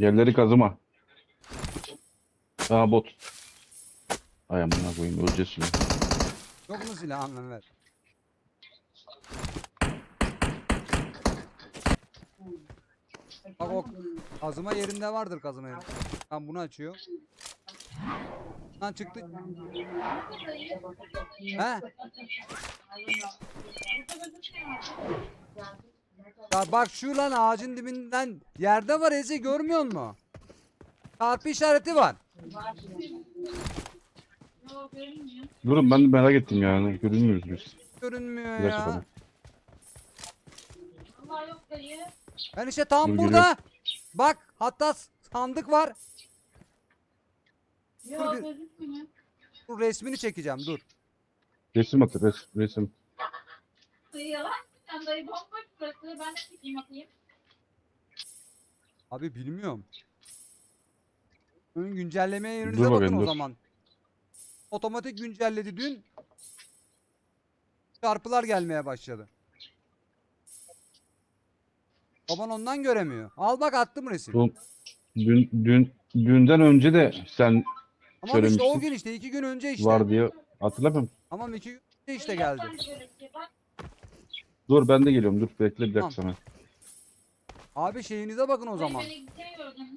Yerleri kazıma. Aa bot. Ay amına koyayım öleceğiz. Yok mu silah anlam ver. Bak o kazıma yerinde vardır kazıma yerinde. Tamam bunu açıyor. Lan çıktı. He? Ya bak şu lan ağacın dibinden yerde var Ezi görmüyor musun? Çarpı işareti var. Durun ben de merak ettim yani. Görünmüyoruz biz. Görünmüyor Bir dakika ya. tamam. Ben işte tam Dur, burada. Bak hatta sandık var. Yok bir-. Dur resmini çekeceğim dur. Resim atı res, resim. Yalan. Sen dayı bomboş burası. Ben de çekeyim atayım. Abi bilmiyorum. Ön güncellemeye yerinize Dur bakın bakayım, o dur. zaman. Otomatik güncelledi dün. Çarpılar gelmeye başladı. Baban ondan göremiyor. Al bak attım resim. Oğlum, dün, dün, dünden önce de sen Tamam işte o söylemiştin. gün işte iki gün önce işte. var diye hatırlamıyor musun? Tamam iki gün önce işte geldi. Sen şöyle bak. Dur ben de geliyorum dur bekle bir dakika Tamam. sana. Abi şeyinize bakın o zaman. Gördün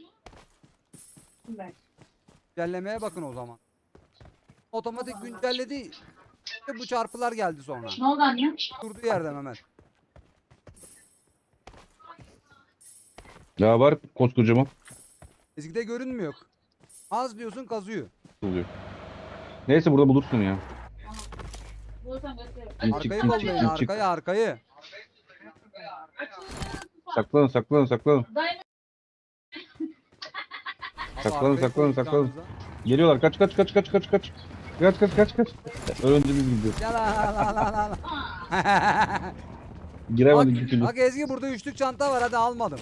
mü? Güncellemeye bakın o zaman. Otomatik güncelledi. İşte bu çarpılar geldi sonra. Ne oldu anne? Durduğu yerde Mehmet. Ya var koskocaman Ezgi'de görünmüyor. Az diyorsun kazıyor. oluyor. Neyse burada bulursun ya. Gösteririm. Çık, Arkayı kollayın arkayı arkayı. Saklanın saklanın saklanın. Saklanın, saklanın, saklanın. Geliyorlar kaç kaç kaç kaç kaç kaç. Kaç kaç kaç kaç. Önce biz gidiyoruz. Ya la la la la la. bak, Giremedik bir türlü. bak Ezgi burada üçlük çanta var hadi almadım.